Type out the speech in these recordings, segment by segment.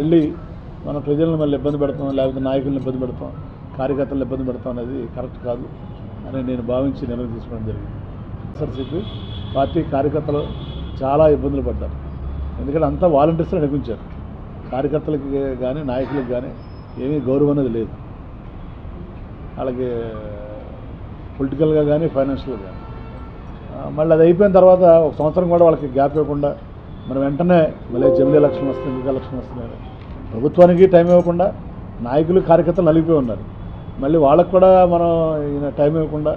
వెళ్ళి మన ప్రజలను మళ్ళీ ఇబ్బంది పెడతాం లేకపోతే నాయకులను ఇబ్బంది పెడతాం కార్యకర్తలను ఇబ్బంది పెడతాం అనేది కరెక్ట్ కాదు అని నేను భావించి నిర్ణయం తీసుకోవడం జరిగింది. ఎస్ఆర్సీపీ పార్టీ కార్యకర్తలు చాలా ఇబ్బందులు పడ్డారు. ఎందుకంటే అంతా వాలంటీర్స్ నడిపించారు కార్యకర్తలకి కానీ నాయకులకు కానీ ఏమీ గౌరవం అనేది లేదు. వాళ్ళకి పొలిటికల్గా కానీ ఫైనాన్షియల్గా కానీ మళ్ళీ అది అయిపోయిన తర్వాత ఒక సంవత్సరం కూడా వాళ్ళకి గ్యాప్ ఇవ్వకుండా మనం వెంటనే మళ్ళీ జమిలీ ఎలక్షన్ వస్తుంది ఇంకా ఎలక్షన్ వస్తున్నాయి. ప్రభుత్వానికి టైం ఇవ్వకుండా నాయకులు కార్యకర్తలు నలిగిపోయి ఉన్నారు. మళ్ళీ వాళ్ళకు కూడా మనం ఈయన టైం ఇవ్వకుండా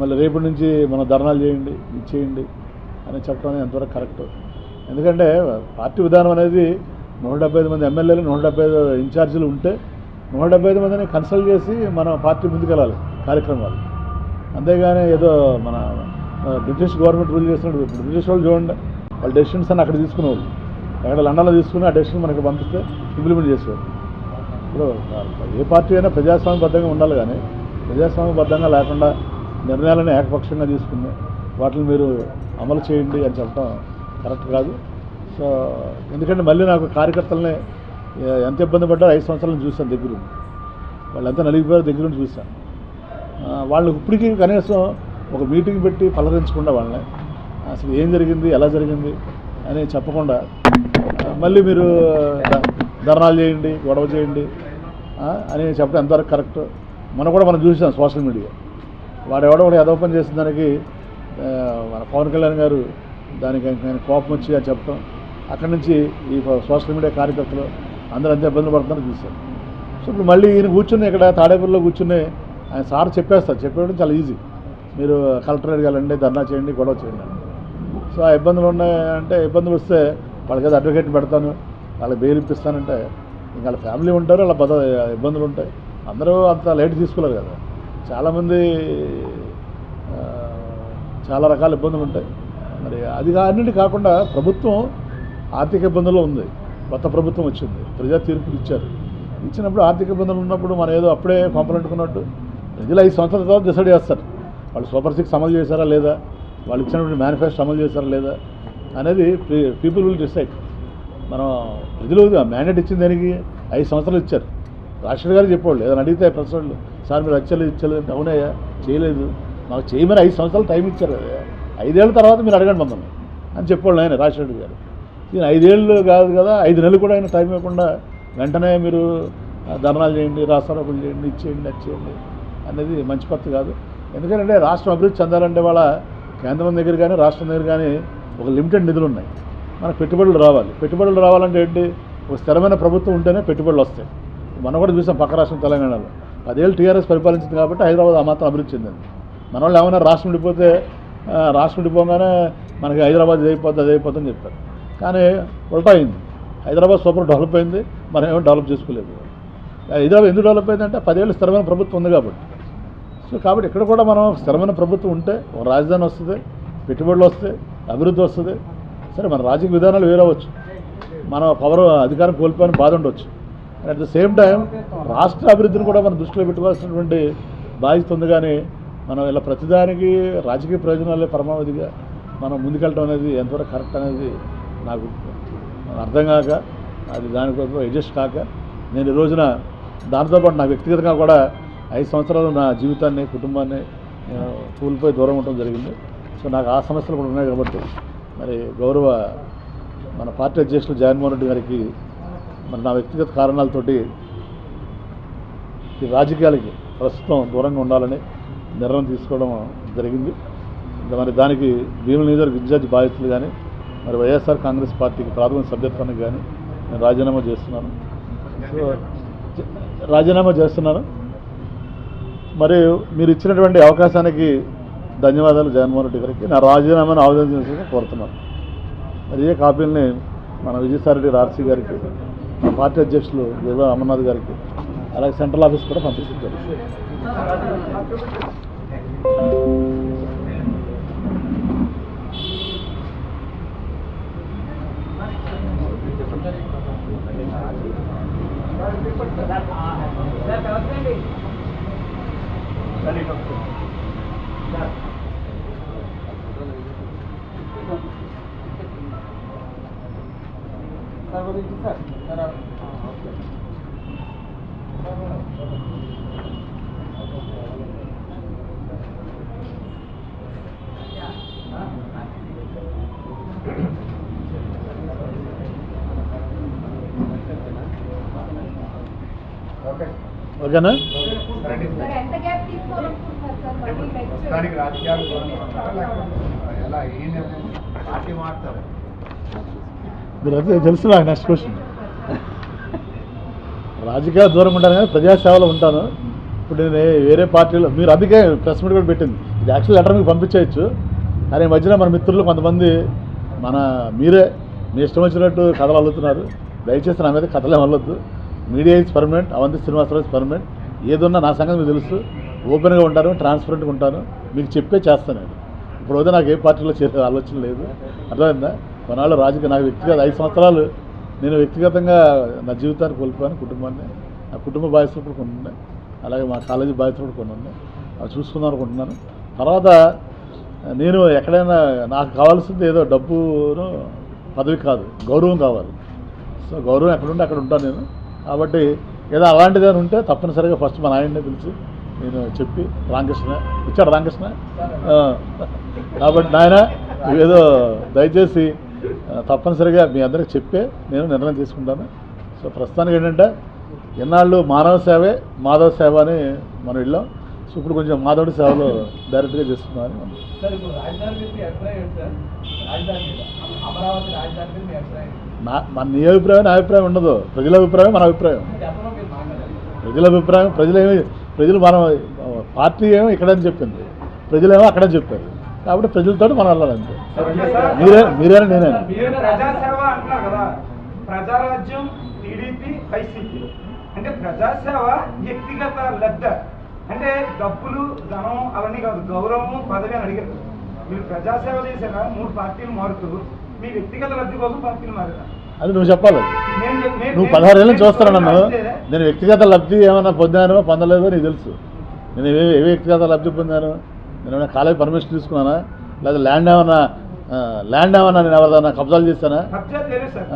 మళ్ళీ రేపటి నుంచి మనం ధర్నాలు చేయండి ఇది చేయండి అని చెప్పడం అనేది ఎంతవరకు కరెక్ట్. ఎందుకంటే పార్టీ విధానం అనేది నూట డెబ్బై ఐదు మంది ఎమ్మెల్యేలు నూట డెబ్బై ఐదు ఇన్ఛార్జీలు ఉంటే నూట డెబ్బై ఐదు మందిని కన్సల్ట్ చేసి మనం పార్టీ ముందుకెళ్ళాలి కార్యక్రమాలు. అంతేగాని ఏదో మన బ్రిటిష్ గవర్నమెంట్ రూల్ చేసినట్టు ఇప్పుడు బ్రిటిష్ వాళ్ళు చూడండి వాళ్ళ డెసిషన్స్ అని అక్కడ తీసుకునేవాళ్ళు. ఎక్కడ లండన్లో తీసుకుని ఆ డెసిషన్ మనకి పంపిస్తే ఇంప్లిమెంట్ చేసేవారు. ఇప్పుడు ఏ పార్టీ అయినా ప్రజాస్వామ్యబద్ధంగా ఉండాలి కానీ ప్రజాస్వామ్యబద్ధంగా లేకుండా నిర్ణయాలను ఏకపక్షంగా తీసుకుని వాటిని మీరు అమలు చేయండి అని చెప్పడం కరెక్ట్ కాదు. సో ఎందుకంటే మళ్ళీ నాకు కార్యకర్తలని ఎంత ఇబ్బంది పడ్డారో ఐదు సంవత్సరాలను చూశాను దగ్గర వాళ్ళంతా నలిగిపోయారు దగ్గరుండి చూశాను. ఆ, వాళ్ళు ఇప్పటికీ కనీసం ఒక మీటింగ్ పెట్టి పలకరించకుండా వాళ్ళని అసలు ఏం జరిగింది? ఎలా జరిగింది? అని చెప్పకుండా మళ్ళీ మీరు ధర్నాలు చేయండి గొడవ చేయండి అని చెప్పడం ఎంతవరకు కరెక్ట్? మనం కూడా మనం చూసాం సోషల్ మీడియా. వాడు కూడా ఏదో పని చేసిన దానికి మన పవన్ కళ్యాణ్ గారు దానికి ఆయన కోపం వచ్చి అని చెప్పడం. అక్కడి నుంచి ఈ సోషల్ మీడియా కార్యకర్తలు అందరూ అంతే ఇబ్బందులు పడుతున్నారని చూశారు సో ఇప్పుడు మళ్ళీ ఈయన కూర్చుని ఇక్కడ తాడేపల్లిలో కూర్చుని ఆయన సార్ చెప్పేస్తారు. చెప్పేయడం చాలా ఈజీ. మీరు కలెక్టరేట్ వెళ్ళండి ధర్నా చేయండి గొడవ చేయండి. సో ఆ ఇబ్బందులు ఉన్నాయి అంటే ఇబ్బందులు వస్తే వాళ్ళకి ఏదో అడ్వకేట్ పెడతాను వాళ్ళకి బెయిల్ ఇప్పిస్తానంటే ఇంకా వాళ్ళ ఫ్యామిలీ ఉంటారు వాళ్ళ బద ఇబ్బందులు ఉంటాయి. అందరూ అంత లేట్ తీసుకోలేరు కదా. చాలామంది చాలా రకాల ఇబ్బందులు ఉంటాయి. మరి అది కా- అన్నిటి కాకుండా ప్రభుత్వం ఆర్థిక ఇబ్బందుల్లో ఉంది. కొత్త ప్రభుత్వం వచ్చింది. ప్రజా తీర్పులు ఇచ్చారు. ఇచ్చినప్పుడు ఆర్థిక ఇబ్బందులు ఉన్నప్పుడు మనం ఏదో అప్పుడే పంపలంటుకున్నట్టు ప్రజలు ఐదు సంవత్సరాల తర్వాత డిసైడ్ చేస్తారు. వాళ్ళు సూపర్ సిక్స్ అమలు చేశారా లేదా? వాళ్ళు ఇచ్చినటువంటి మేనిఫెస్టో అమలు చేశారా లేదా? అనేది పీపుల్ విల్ డిసైడ్ మనం ప్రజలు మ్యాండేట్ ఇచ్చిన దానికి ఐదు సంవత్సరాలు ఇచ్చారు. రాజశేఖర్ గారు చెప్పేవాళ్ళు ఏదైనా అడిగితే ప్రెస్ సార్ మీరు వచ్చలేదు ఇచ్చలేదు అవునయ్యా చేయలేదు. మాకు చేయమని ఐదు సంవత్సరాలు టైం ఇచ్చారు ఐదేళ్ళ తర్వాత మీరు అడగండి మమ్మల్ని అని చెప్పేవాళ్ళు ఆయన రాజశేఖర్ గారు. ఈయన ఐదేళ్ళు కాదు కదా ఐదు నెలలు కూడా ఆయన టైం ఇవ్వకుండా వెంటనే మీరు ఆ, ధర్నాలు చేయండి రాస్తారోకులు చేయండి ఇచ్చేయండి అది చేయండి అనేది మంచి పద్ధతి కాదు. ఎందుకంటే రాష్ట్రం అభివృద్ధి చెందాలంటే వాళ్ళ కేంద్రం దగ్గర కానీ రాష్ట్రం దగ్గర కానీ ఒక లిమిటెడ్ నిధులు ఉన్నాయి. మనకు పెట్టుబడులు రావాలి. పెట్టుబడులు రావాలంటే ఏంటి? ఒక స్థిరమైన ప్రభుత్వం ఉంటేనే పెట్టుబడులు వస్తాయి. మనం కూడా చూసాం పక్క రాష్ట్రం తెలంగాణలో. పదేళ్ళు టీఆర్ఎస్ పరిపాలించింది కాబట్టి హైదరాబాద్ ఆ మాత్రం అభివృద్ధి చెందింది. మన వాళ్ళు ఏమైనా రాష్ట్రం ఉండిపోతే రాష్ట్రం ఉండిపోగానే మనకి హైదరాబాద్ ఇది అయిపోద్ది అది అయిపోద్ది చెప్పారు. కానీ ఉల్టా అయింది. హైదరాబాద్ సూపర్ డెవలప్ అయింది. మనం ఏమో డెవలప్ చేసుకోలేదు. హైదరాబాద్ ఎందుకు డెవలప్ అయిందంటే పదేళ్ళు స్థిరమైన ప్రభుత్వం ఉంది కాబట్టి. సో కాబట్టి ఇక్కడ కూడా మనం స్థిరమైన ప్రభుత్వం ఉంటే ఒక రాజధాని వస్తుంది పెట్టుబడులు వస్తాయి అభివృద్ధి వస్తుంది. సరే మన రాజకీయ విధానాలు వేరవచ్చు మనం పవర్ అధికారం కోల్పోయిన బాధ ఉండొచ్చు. అట్ ద సేమ్ టైం రాష్ట్ర అభివృద్ధిని కూడా మనం దృష్టిలో పెట్టుకోవాల్సినటువంటి బాధ్యత ఉంది. కానీ మనం ఇలా ప్రతిదానికి రాజకీయ ప్రయోజనాలే పరమావధిగా మనం ముందుకెళ్ళడం అనేది ఎంతవరకు కరెక్ట్ అనేది నాకు అర్థం కాక అది దానికోసం అడ్జస్ట్ కాక నేను ఈ రోజున దాంతోపాటు నా వ్యక్తిగతంగా కూడా ఐదు సంవత్సరాలు నా జీవితాన్ని కుటుంబాన్ని కూలిపోయి దూరం ఉండటం జరిగింది. సో నాకు ఆ సమస్యలు కూడా ఉన్నాయి కాబట్టి మరి గౌరవ మన పార్టీ అధ్యక్షులు జగన్మోహన్ రెడ్డి గారికి మరి నా వ్యక్తిగత కారణాలతోటి ఈ రాజకీయాలకి ప్రస్తుతం దూరంగా ఉండాలని నిర్ణయం తీసుకోవడం జరిగింది. ఇంకా మరి దానికి భీముల నియోజకవర్గ విద్యార్థి బాధ్యతలు కానీ మరి వైఎస్ఆర్ కాంగ్రెస్ పార్టీకి ప్రాథమిక సభ్యత్వానికి కానీ నేను రాజీనామా చేస్తున్నాను. సో రాజీనామా చేస్తున్నాను. మరియు మీరు ఇచ్చినటువంటి అవకాశానికి ధన్యవాదాలు జగన్మోహన్ రెడ్డి గారికి. నా రాజీనామాను ఆవేదన కోరుతున్నాను. మరి ఏ కాపీలని మన విజయసాయిరెడ్డి ఆర్సీ గారికి మన పార్టీ అధ్యక్షులు దుర్గా అమర్నాథ్ గారికి అలాగే సెంట్రల్ ఆఫీస్ కూడా పంపిస్తారు సార్ మరి ఓకేనా సార్ ఎంత గ్యాప్ తీసుకోవాలనుకుంటున్నారు సార్ మళ్ళీ నెక్స్ట్ ప్రస్తుతానికి రాజకీయాలు దూరంగా లేకపోతే ఎలా ఏ నిర్ణయం పార్టీ మారుతారు మీరు అదే తెలుసు నాకు నెక్స్ట్ క్వశ్చన్ రాజకీయ దూరం ఉంటాను కానీ ప్రజాసేవలో ఉంటాను. ఇప్పుడు నేను వేరే పార్టీలో మీరు అందుకే ప్రెస్ మీట్ కూడా పెట్టింది. ఇది యాక్చువల్ లెటర్ మీకు పంపించేయచ్చు. కానీ ఈ మధ్యన మన మిత్రులు కొంతమంది మన మీరే మీ ఇష్టం వచ్చినట్టు కథలు అల్లుతున్నారు. దయచేసి నా మీద కథలే అల్లొద్దు. Media is permanent Avanti Srinivasarao is permanent ఏదున్నా నా సంగతి మీకు తెలుసు. ఓపెన్గా ఉంటాను ట్రాన్స్పరెంట్గా ఉంటాను. మీకు చెప్పే చేస్తాను నేను. ఇప్పుడు నాకు ఏ పార్టీలో చేరే ఆలోచన లేదు. అర్థమైందా? కొన్నాళ్ళు రాజకీయ నాకు వ్యక్తిగత ఐదు సంవత్సరాలు నేను వ్యక్తిగతంగా నా జీవితాన్ని కోల్పోయాను కుటుంబాన్ని. నా కుటుంబ బాధ్యతలు కూడా కొన్ని ఉన్నాయి. అలాగే మా కాలేజీ బాధ్యతలు కూడా కొన్ని ఉన్నాయి. అవి చూసుకుందాం అనుకుంటున్నాను. తర్వాత నేను ఎక్కడైనా నాకు కావాల్సింది ఏదో డబ్బును పదవి కాదు గౌరవం కావాలి. సో గౌరవం ఎక్కడుంటే అక్కడ ఉంటాను నేను. కాబట్టి ఏదో అలాంటిది అని ఉంటే తప్పనిసరిగా ఫస్ట్ మా నాయన్నే పిలిచి నేను చెప్పి రామకృష్ణ ఇచ్చాడు రామకృష్ణ. కాబట్టి నాయన ఏదో దయచేసి తప్పనిసరిగా మీ అందరికి చెప్పే నేను నిర్ణయం తీసుకుంటాను. సో ప్రస్తుతానికి ఏంటంటే ఎన్నాళ్ళు మానవ సేవే మాధవ సేవ అని మనం వెళ్ళాం. సో ఇప్పుడు కొంచెం మాధవుడి సేవలో డైరెక్ట్గా చేస్తున్నామని? నా మన నీ అభిప్రాయం నా అభిప్రాయం ఉండదు. ప్రజల అభిప్రాయం మన అభిప్రాయం. ప్రజల అభిప్రాయం ప్రజలేమి ప్రజలు మనం పార్టీ ఏమో ఇక్కడని చెప్పింది. ప్రజలేమో అక్కడని చెప్పారు. కాబట్టి ప్రజలతో మనం వెళ్ళాలంతే మీరే మీరేనా కదా. Prajarajyam TDP YCP. అంటే ప్రజాసేవ వ్యక్తిగత లబ్ధ. అంటే డబ్బులు ధనం అవన్నీ కాదు గౌరవము పదవి అని అడిగారు. మీరు ప్రజాసేవ చేశారా? మూడు పార్టీలు మారుతూ మీ వ్యక్తిగత లబ్ధి కోసం పార్టీలు మారారా? అది నువ్వు చెప్పాలి. నేను చెప్- నేను- నువ్వు నేను- పదహారు ఏళ్ళు నేను చూస్తాను నన్ను. నేను వ్యక్తిగత లబ్ధి ఏమైనా పొందానో పొందలేదో నీకు తెలుసు. నేను ఏ వ్యక్తిగత లబ్ధి పొందాను? నేను ఏమైనా కాలేజ్ పర్మిషన్ తీసుకున్నానా? లేదా ల్యాండ్ ఏమైనా ఆ, ల్యాండ్ ఏమైనా నేను ఎవరిదైనా కబ్జాలు సార్.